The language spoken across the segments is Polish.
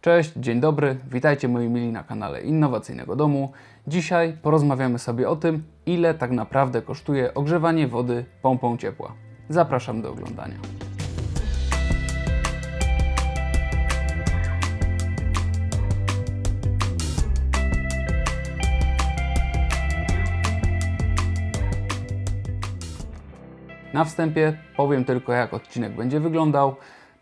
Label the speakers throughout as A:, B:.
A: Cześć, dzień dobry, witajcie moi mili na kanale Innowacyjnego Domu. Dzisiaj porozmawiamy sobie o tym, ile tak naprawdę kosztuje ogrzewanie wody pompą ciepła. Zapraszam do oglądania. Na wstępie powiem tylko, jak odcinek będzie wyglądał.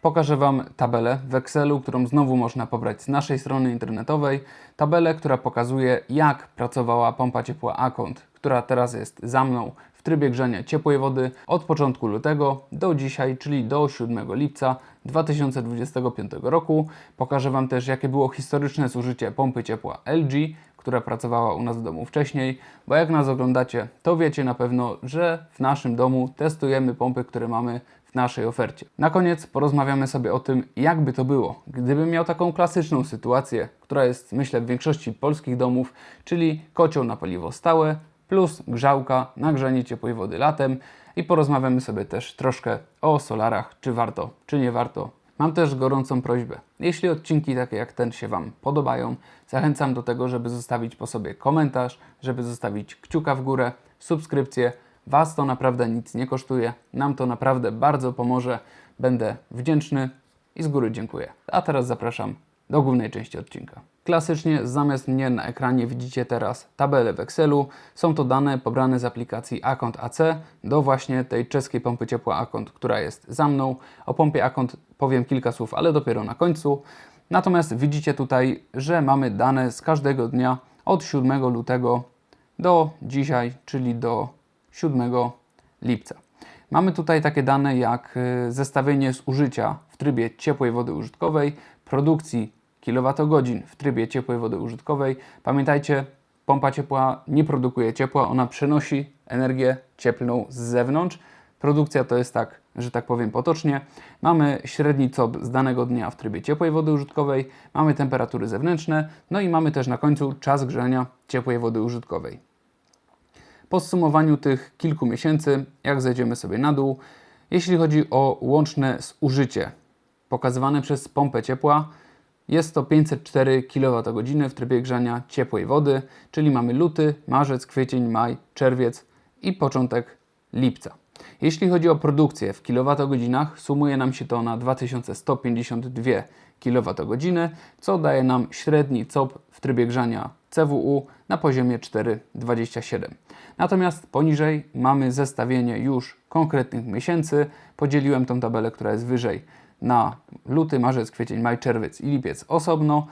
A: Pokażę Wam tabelę w Excelu, którą znowu można pobrać z naszej strony internetowej. Tabelę, która pokazuje, jak pracowała pompa ciepła Akont, która teraz jest za mną w trybie grzania ciepłej wody od początku lutego do dzisiaj, czyli do 7 lipca 2025 roku. Pokażę Wam też, jakie było historyczne zużycie pompy ciepła LG, która pracowała u nas w domu wcześniej, bo jak nas oglądacie, to wiecie na pewno, że w naszym domu testujemy pompy, które mamy naszej ofercie. Na koniec porozmawiamy sobie o tym, jakby to było, gdybym miał taką klasyczną sytuację, która jest myślę w większości polskich domów, czyli kocioł na paliwo stałe plus grzałka na grzanie ciepłej wody latem i porozmawiamy sobie też troszkę o solarach, czy warto, czy nie warto Mam też gorącą prośbę. Jeśli odcinki takie jak ten się Wam podobają, zachęcam do tego, żeby zostawić po sobie komentarz, żeby zostawić kciuka w górę, subskrypcję. Was to naprawdę nic nie kosztuje, nam to naprawdę bardzo pomoże. Będę wdzięczny i z góry dziękuję. A teraz zapraszam do głównej części odcinka. Klasycznie zamiast mnie na ekranie widzicie teraz tabelę w Excelu. Są to dane pobrane z aplikacji Akont AC do właśnie tej czeskiej pompy ciepła Akont, która jest za mną. O pompie Akont powiem kilka słów, ale dopiero na końcu. Natomiast widzicie tutaj, że mamy dane z każdego dnia od 7 lutego do dzisiaj, czyli do 7 lipca. Mamy tutaj takie dane jak y, zestawienie zużycia w trybie ciepłej wody użytkowej, produkcji kilowatogodzin w trybie ciepłej wody użytkowej. Pamiętajcie, pompa ciepła nie produkuje ciepła, ona przenosi energię cieplną z zewnątrz. Produkcja to jest tak, że tak powiem potocznie. Mamy średni COP z danego dnia w trybie ciepłej wody użytkowej, mamy temperatury zewnętrzne, no i mamy też na końcu czas grzania ciepłej wody użytkowej. Po zsumowaniu tych kilku miesięcy, jak zejdziemy sobie na dół, jeśli chodzi o łączne zużycie pokazywane przez pompę ciepła, jest to 504 kWh w trybie grzania ciepłej wody, czyli mamy luty, marzec, kwiecień, maj, czerwiec i początek lipca. Jeśli chodzi o produkcję w kilowatogodzinach, sumuje nam się to na 2152 kWh, co daje nam średni COP w trybie grzania CWU na poziomie 4,27. Natomiast poniżej mamy zestawienie już konkretnych miesięcy. Podzieliłem tą tabelę, która jest wyżej na luty, marzec, kwiecień, maj, czerwiec i lipiec osobno.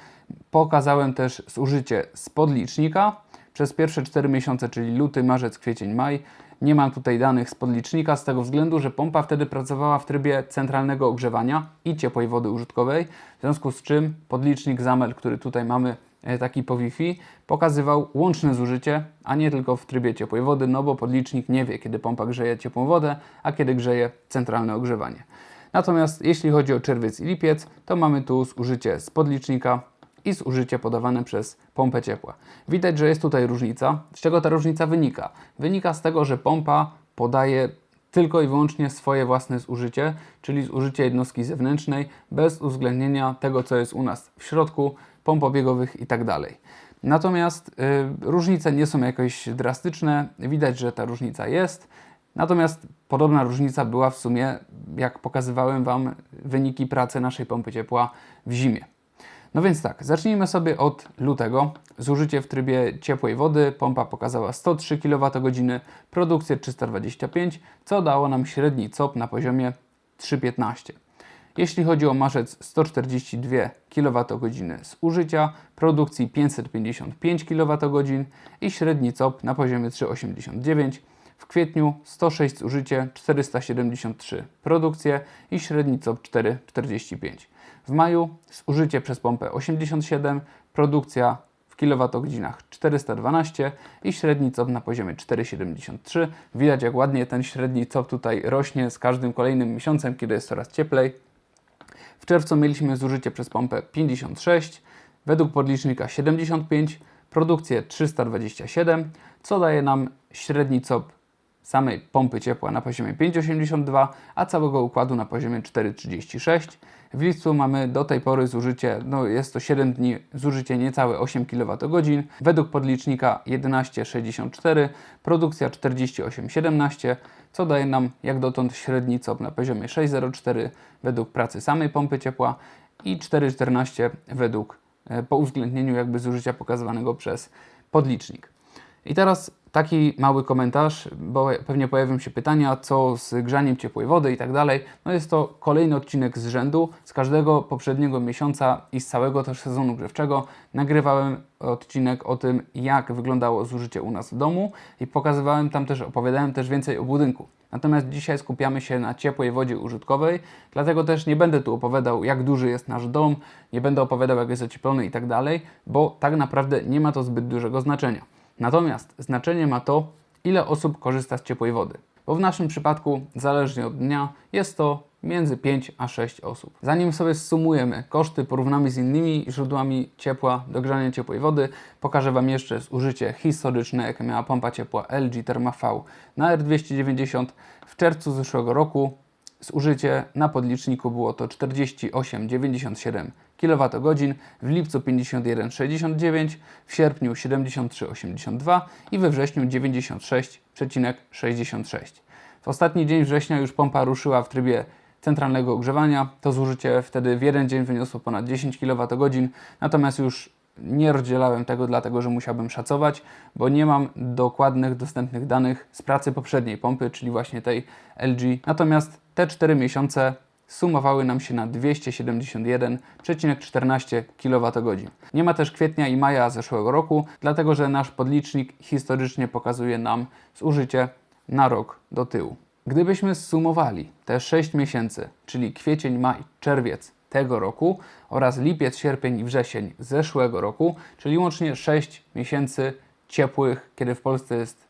A: Pokazałem też zużycie z podlicznika przez pierwsze 4 miesiące, czyli luty, marzec, kwiecień, maj. Nie mam tutaj danych z podlicznika z tego względu, że pompa wtedy pracowała w trybie centralnego ogrzewania i ciepłej wody użytkowej, w związku z czym podlicznik ZAMEL, który tutaj mamy taki po Wi-Fi, pokazywał łączne zużycie, a nie tylko w trybie ciepłej wody, no bo podlicznik nie wie, kiedy pompa grzeje ciepłą wodę, a kiedy grzeje centralne ogrzewanie. Natomiast jeśli chodzi o czerwiec i lipiec, to mamy tu zużycie z podlicznika i zużycie podawane przez pompę ciepła. Widać, że jest tutaj różnica. Z czego ta różnica wynika? Wynika z tego, że pompa podaje tylko i wyłącznie swoje własne zużycie, czyli zużycie jednostki zewnętrznej, bez uwzględnienia tego, co jest u nas w środku, pomp obiegowych itd. Tak Natomiast y, różnice nie są jakoś drastyczne. Widać, że ta różnica jest. Natomiast podobna różnica była w sumie, jak pokazywałem Wam wyniki pracy naszej pompy ciepła w zimie. No więc tak, zacznijmy sobie od lutego. Zużycie w trybie ciepłej wody pompa pokazała 103 kWh, produkcję 325, co dało nam średni COP na poziomie 315. Jeśli chodzi o marzec 142 kWh zużycia, produkcji 555 kWh i średni COP na poziomie 389 w kwietniu 106 zużycie, 473 produkcje i średni COP 4,45. W maju zużycie przez pompę 87, produkcja w kilowatogodzinach 412 i średni COP na poziomie 4,73. Widać jak ładnie ten średni COP tutaj rośnie z każdym kolejnym miesiącem, kiedy jest coraz cieplej. W czerwcu mieliśmy zużycie przez pompę 56, według podlicznika 75, produkcję 327, co daje nam średni COP samej pompy ciepła na poziomie 5,82, a całego układu na poziomie 4,36. W lipcu mamy do tej pory zużycie, no jest to 7 dni, zużycie niecałe 8 kWh, według podlicznika 11,64, produkcja 48,17, co daje nam jak dotąd średni COP na poziomie 6,04 według pracy samej pompy ciepła i 4,14 według e, po uwzględnieniu jakby zużycia pokazywanego przez podlicznik. I teraz taki mały komentarz, bo pewnie pojawią się pytania, co z grzaniem ciepłej wody i tak dalej. No jest to kolejny odcinek z rzędu. Z każdego poprzedniego miesiąca i z całego też sezonu grzewczego nagrywałem odcinek o tym, jak wyglądało zużycie u nas w domu i pokazywałem tam też, opowiadałem też więcej o budynku. Natomiast dzisiaj skupiamy się na ciepłej wodzie użytkowej, dlatego też nie będę tu opowiadał, jak duży jest nasz dom, nie będę opowiadał, jak jest ocieplony i tak dalej, bo tak naprawdę nie ma to zbyt dużego znaczenia. Natomiast znaczenie ma to, ile osób korzysta z ciepłej wody. Bo w naszym przypadku, zależnie od dnia, jest to między 5 a 6 osób. Zanim sobie sumujemy koszty, porównamy z innymi źródłami ciepła do grzania ciepłej wody, pokażę Wam jeszcze zużycie historyczne, jakie miała pompa ciepła LG Thermafau na R290 w czerwcu zeszłego roku. Zużycie na podliczniku było to 48,97 kWh, w lipcu 51,69, w sierpniu 73,82 i we wrześniu 96,66. W ostatni dzień września już pompa ruszyła w trybie centralnego ogrzewania. To zużycie wtedy w jeden dzień wyniosło ponad 10 kWh, natomiast już nie rozdzielałem tego, dlatego że musiałbym szacować, bo nie mam dokładnych, dostępnych danych z pracy poprzedniej pompy, czyli właśnie tej LG. Natomiast te 4 miesiące sumowały nam się na 271,14 kWh. Nie ma też kwietnia i maja zeszłego roku, dlatego że nasz podlicznik historycznie pokazuje nam zużycie na rok do tyłu. Gdybyśmy zsumowali te 6 miesięcy, czyli kwiecień, maj, czerwiec tego roku oraz lipiec, sierpień i wrzesień zeszłego roku, czyli łącznie 6 miesięcy ciepłych, kiedy w Polsce jest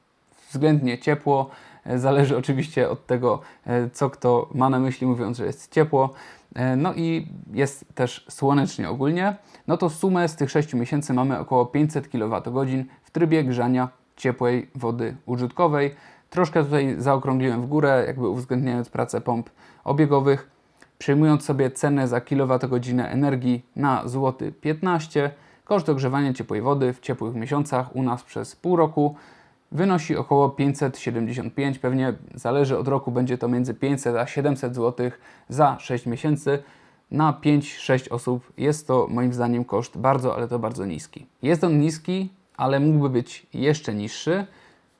A: względnie ciepło, zależy oczywiście od tego, e, co kto ma na myśli, mówiąc, że jest ciepło. E, no i jest też słonecznie ogólnie. No to sumę z tych 6 miesięcy mamy około 500 kWh w trybie grzania ciepłej wody użytkowej. Troszkę tutaj zaokrągliłem w górę, jakby uwzględniając pracę pomp obiegowych. Przyjmując sobie cenę za kilowatogodzinę energii na złoty 15, koszt ogrzewania ciepłej wody w ciepłych miesiącach u nas przez pół roku wynosi około 575, pewnie zależy od roku, będzie to między 500 a 700 zł za 6 miesięcy. Na 5-6 osób jest to moim zdaniem koszt bardzo, ale to bardzo niski. Jest on niski, ale mógłby być jeszcze niższy,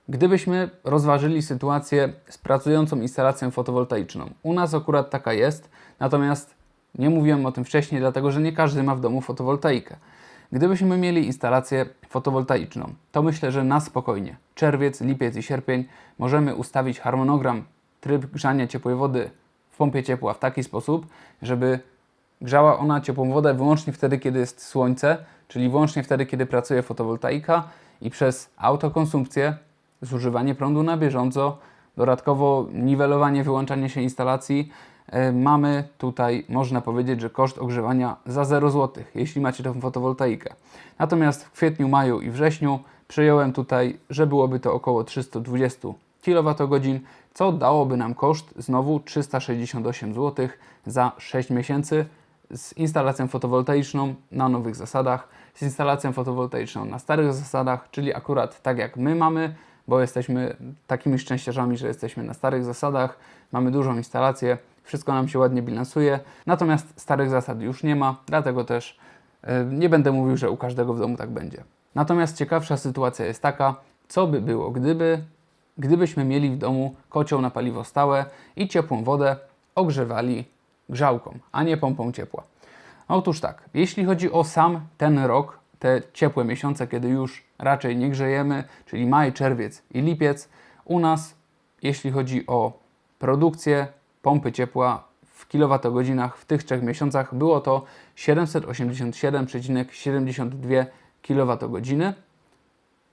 A: gdybyśmy rozważyli sytuację z pracującą instalacją fotowoltaiczną. U nas akurat taka jest, natomiast nie mówiłem o tym wcześniej, dlatego że nie każdy ma w domu fotowoltaikę. Gdybyśmy mieli instalację fotowoltaiczną, to myślę, że na spokojnie, czerwiec, lipiec i sierpień, możemy ustawić harmonogram, tryb grzania ciepłej wody w pompie ciepła w taki sposób, żeby grzała ona ciepłą wodę wyłącznie wtedy, kiedy jest słońce, czyli wyłącznie wtedy, kiedy pracuje fotowoltaika i przez autokonsumpcję, zużywanie prądu na bieżąco, dodatkowo niwelowanie, wyłączanie się instalacji, mamy tutaj, można powiedzieć, że koszt ogrzewania za 0 zł, jeśli macie tę fotowoltaikę. Natomiast w kwietniu, maju i wrześniu przyjąłem tutaj, że byłoby to około 320 kWh, co dałoby nam koszt znowu 368 zł za 6 miesięcy z instalacją fotowoltaiczną na nowych zasadach, z instalacją fotowoltaiczną na starych zasadach, czyli akurat tak jak my mamy, bo jesteśmy takimi szczęściarzami, że jesteśmy na starych zasadach, mamy dużą instalację, wszystko nam się ładnie bilansuje. Natomiast starych zasad już nie ma, dlatego też e, nie będę mówił, że u każdego w domu tak będzie. Natomiast ciekawsza sytuacja jest taka, co by było, gdyby, gdybyśmy mieli w domu kocioł na paliwo stałe i ciepłą wodę ogrzewali grzałką, a nie pompą ciepła. Otóż tak, jeśli chodzi o sam ten rok, te ciepłe miesiące, kiedy już raczej nie grzejemy, czyli maj, czerwiec i lipiec, u nas, jeśli chodzi o produkcję, pompy ciepła w kilowatogodzinach w tych trzech miesiącach było to 787,72 kWh,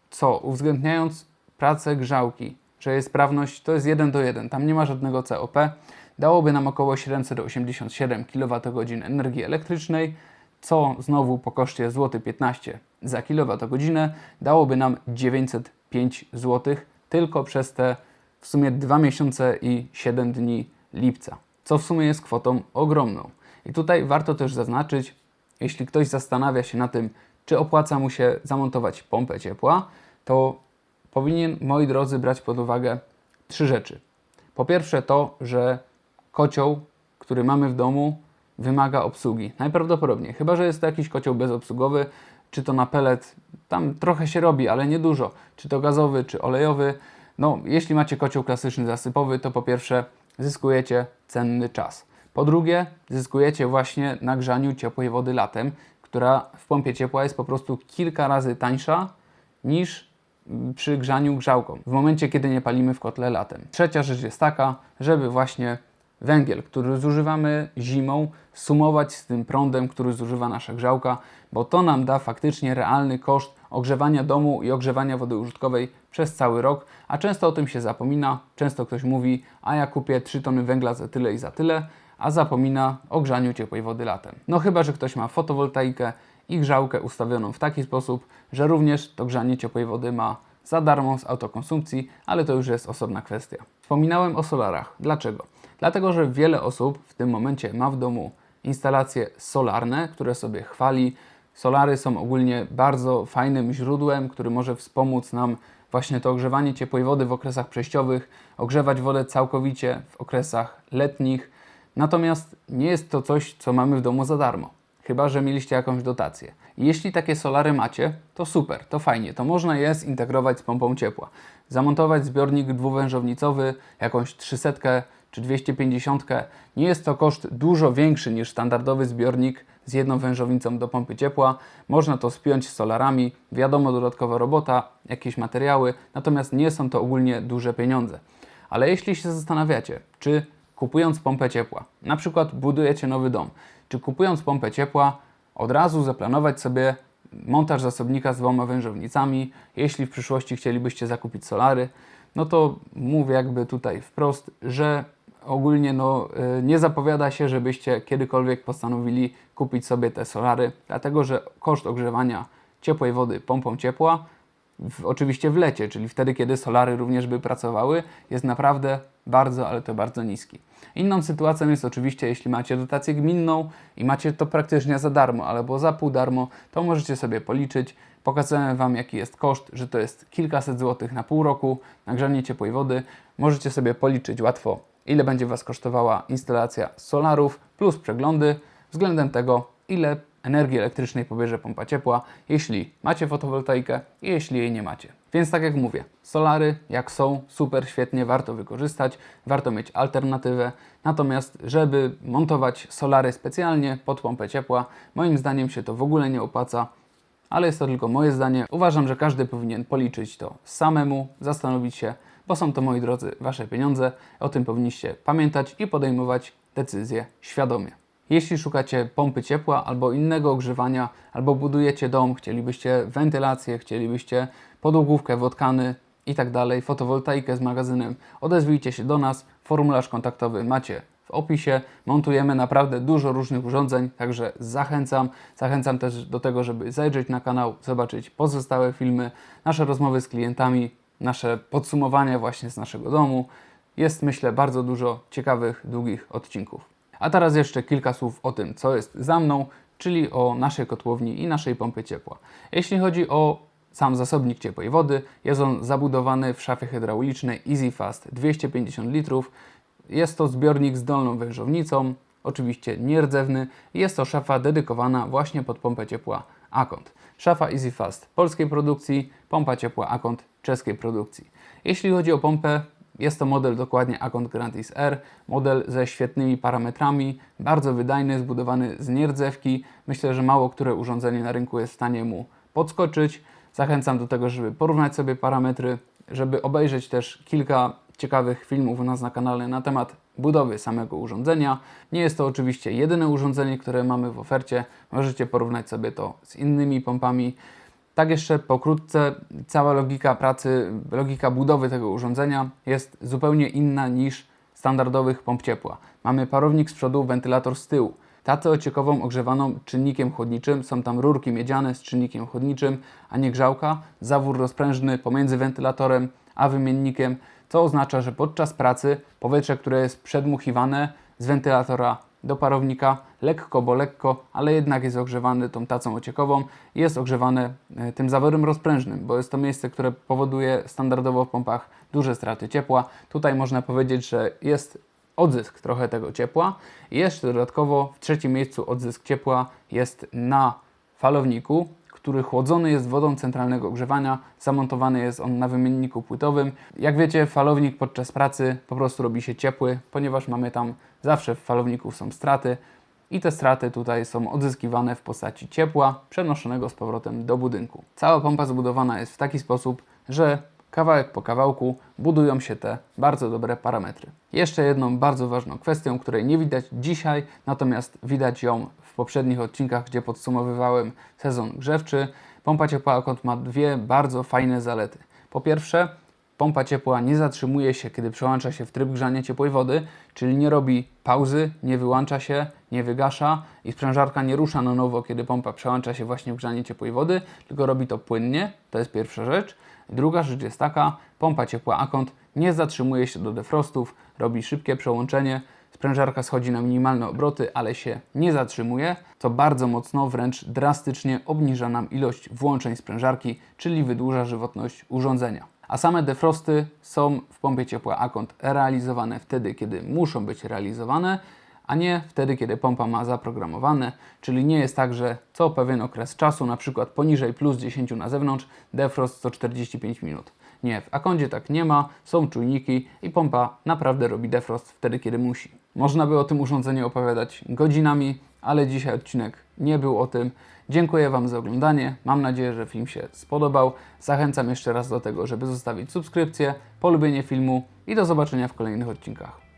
A: co uwzględniając pracę grzałki, że jest sprawność to jest 1 do 1, tam nie ma żadnego COP, dałoby nam około 787 kWh energii elektrycznej, co znowu po koszcie złoty 15 zł za kilowatogodzinę dałoby nam 905 zł tylko przez te w sumie 2 miesiące i 7 dni lipca, co w sumie jest kwotą ogromną. I tutaj warto też zaznaczyć, jeśli ktoś zastanawia się na tym, czy opłaca mu się zamontować pompę ciepła, to powinien, moi drodzy, brać pod uwagę trzy rzeczy. Po pierwsze to, że kocioł, który mamy w domu, wymaga obsługi. Najprawdopodobniej, chyba że jest to jakiś kocioł bezobsługowy, czy to na pelet, tam trochę się robi, ale niedużo. Czy to gazowy, czy olejowy. No, jeśli macie kocioł klasyczny zasypowy, to po pierwsze zyskujecie cenny czas. Po drugie, zyskujecie właśnie na grzaniu ciepłej wody latem, która w pompie ciepła jest po prostu kilka razy tańsza niż przy grzaniu grzałką, w momencie kiedy nie palimy w kotle latem. Trzecia rzecz jest taka, żeby właśnie węgiel, który zużywamy zimą, sumować z tym prądem, który zużywa nasza grzałka, bo to nam da faktycznie realny koszt ogrzewania domu i ogrzewania wody użytkowej przez cały rok, a często o tym się zapomina. Często ktoś mówi, a ja kupię 3 tony węgla za tyle i za tyle, a zapomina o grzaniu ciepłej wody latem. No chyba, że ktoś ma fotowoltaikę i grzałkę ustawioną w taki sposób, że również to grzanie ciepłej wody ma za darmo z autokonsumpcji, ale to już jest osobna kwestia. Wspominałem o solarach. Dlaczego? Dlatego, że wiele osób w tym momencie ma w domu instalacje solarne, które sobie chwali. Solary są ogólnie bardzo fajnym źródłem, który może wspomóc nam właśnie to ogrzewanie ciepłej wody w okresach przejściowych, ogrzewać wodę całkowicie w okresach letnich. Natomiast nie jest to coś, co mamy w domu za darmo chyba że mieliście jakąś dotację. Jeśli takie solary macie, to super, to fajnie, to można je zintegrować z pompą ciepła. Zamontować zbiornik dwuwężownicowy, jakąś 300 czy 250. Nie jest to koszt dużo większy niż standardowy zbiornik z jedną wężownicą do pompy ciepła. Można to spiąć z solarami, wiadomo, dodatkowa robota, jakieś materiały, natomiast nie są to ogólnie duże pieniądze. Ale jeśli się zastanawiacie, czy kupując pompę ciepła, na przykład budujecie nowy dom, czy kupując pompę ciepła, od razu zaplanować sobie montaż zasobnika z dwoma wężownicami, jeśli w przyszłości chcielibyście zakupić solary, no to mówię jakby tutaj wprost, że ogólnie no, y, nie zapowiada się, żebyście kiedykolwiek postanowili kupić sobie te solary, dlatego że koszt ogrzewania ciepłej wody pompą ciepła w, oczywiście w lecie, czyli wtedy, kiedy solary również by pracowały, jest naprawdę bardzo, ale to bardzo niski. Inną sytuacją jest oczywiście, jeśli macie dotację gminną i macie to praktycznie za darmo albo za pół darmo, to możecie sobie policzyć. Pokazałem Wam, jaki jest koszt, że to jest kilkaset złotych na pół roku na grzanie ciepłej wody. Możecie sobie policzyć łatwo, ile będzie Was kosztowała instalacja solarów plus przeglądy względem tego, ile energii elektrycznej pobierze pompa ciepła, jeśli macie fotowoltaikę i jeśli jej nie macie. Więc tak jak mówię, solary jak są, super, świetnie, warto wykorzystać, warto mieć alternatywę. Natomiast, żeby montować solary specjalnie pod pompę ciepła, moim zdaniem się to w ogóle nie opłaca, ale jest to tylko moje zdanie. Uważam, że każdy powinien policzyć to samemu, zastanowić się, bo są to, moi drodzy, Wasze pieniądze. O tym powinniście pamiętać i podejmować decyzje świadomie. Jeśli szukacie pompy ciepła albo innego ogrzewania, albo budujecie dom, chcielibyście wentylację, chcielibyście podłogówkę, wodkany tak dalej, fotowoltaikę z magazynem, odezwijcie się do nas. Formularz kontaktowy macie w opisie. Montujemy naprawdę dużo różnych urządzeń, także zachęcam. Zachęcam też do tego, żeby zajrzeć na kanał, zobaczyć pozostałe filmy, nasze rozmowy z klientami, nasze podsumowania właśnie z naszego domu. Jest myślę bardzo dużo ciekawych, długich odcinków. A teraz jeszcze kilka słów o tym, co jest za mną, czyli o naszej kotłowni i naszej pompy ciepła. Jeśli chodzi o sam zasobnik ciepłej wody, jest on zabudowany w szafie hydraulicznej EasyFast 250 litrów. Jest to zbiornik z dolną wężownicą, oczywiście nierdzewny. Jest to szafa dedykowana właśnie pod pompę ciepła Akont. Szafa EasyFast polskiej produkcji, pompa ciepła Akont czeskiej produkcji. Jeśli chodzi o pompę, jest to model dokładnie Akont Grandis R, model ze świetnymi parametrami, bardzo wydajny, zbudowany z nierdzewki. Myślę, że mało które urządzenie na rynku jest w stanie mu podskoczyć. Zachęcam do tego, żeby porównać sobie parametry, żeby obejrzeć też kilka ciekawych filmów u nas na kanale na temat budowy samego urządzenia. Nie jest to oczywiście jedyne urządzenie, które mamy w ofercie. Możecie porównać sobie to z innymi pompami. Tak jeszcze pokrótce, cała logika pracy, logika budowy tego urządzenia jest zupełnie inna niż standardowych pomp ciepła. Mamy parownik z przodu, wentylator z tyłu. Tacę ociekową ogrzewaną czynnikiem chłodniczym, są tam rurki miedziane z czynnikiem chłodniczym, a nie grzałka, zawór rozprężny pomiędzy wentylatorem a wymiennikiem. Co oznacza, że podczas pracy powietrze, które jest przedmuchiwane z wentylatora do parownika, lekko, bo lekko, ale jednak jest ogrzewane tą tacą ociekową, jest ogrzewane e, tym zaworem rozprężnym, bo jest to miejsce, które powoduje standardowo w pompach duże straty ciepła. Tutaj można powiedzieć, że jest odzysk trochę tego ciepła. I jeszcze dodatkowo w trzecim miejscu odzysk ciepła jest na falowniku, który chłodzony jest wodą centralnego ogrzewania. Zamontowany jest on na wymienniku płytowym. Jak wiecie, falownik podczas pracy po prostu robi się ciepły, ponieważ mamy tam zawsze w falowniku są straty. I te straty tutaj są odzyskiwane w postaci ciepła przenoszonego z powrotem do budynku. Cała pompa zbudowana jest w taki sposób, że kawałek po kawałku budują się te bardzo dobre parametry. Jeszcze jedną bardzo ważną kwestią, której nie widać dzisiaj, natomiast widać ją w poprzednich odcinkach, gdzie podsumowywałem sezon grzewczy. Pompa ciepła Akont ma dwie bardzo fajne zalety. Po pierwsze, Pompa ciepła nie zatrzymuje się, kiedy przełącza się w tryb grzania ciepłej wody, czyli nie robi pauzy, nie wyłącza się, nie wygasza i sprężarka nie rusza na nowo, kiedy pompa przełącza się właśnie w grzanie ciepłej wody, tylko robi to płynnie. To jest pierwsza rzecz. Druga rzecz jest taka, pompa ciepła Akont nie zatrzymuje się do defrostów, robi szybkie przełączenie, sprężarka schodzi na minimalne obroty, ale się nie zatrzymuje, co bardzo mocno, wręcz drastycznie obniża nam ilość włączeń sprężarki, czyli wydłuża żywotność urządzenia. A same defrosty są w pompie ciepła Akont realizowane wtedy, kiedy muszą być realizowane, a nie wtedy, kiedy pompa ma zaprogramowane, czyli nie jest tak, że co pewien okres czasu, na przykład poniżej plus 10 na zewnątrz, defrost co 45 minut. Nie, w Akondzie tak nie ma, są czujniki i pompa naprawdę robi defrost wtedy, kiedy musi. Można by o tym urządzeniu opowiadać godzinami, ale dzisiaj odcinek nie był o tym. Dziękuję Wam za oglądanie. Mam nadzieję, że film się spodobał. Zachęcam jeszcze raz do tego, żeby zostawić subskrypcję, polubienie filmu i do zobaczenia w kolejnych odcinkach.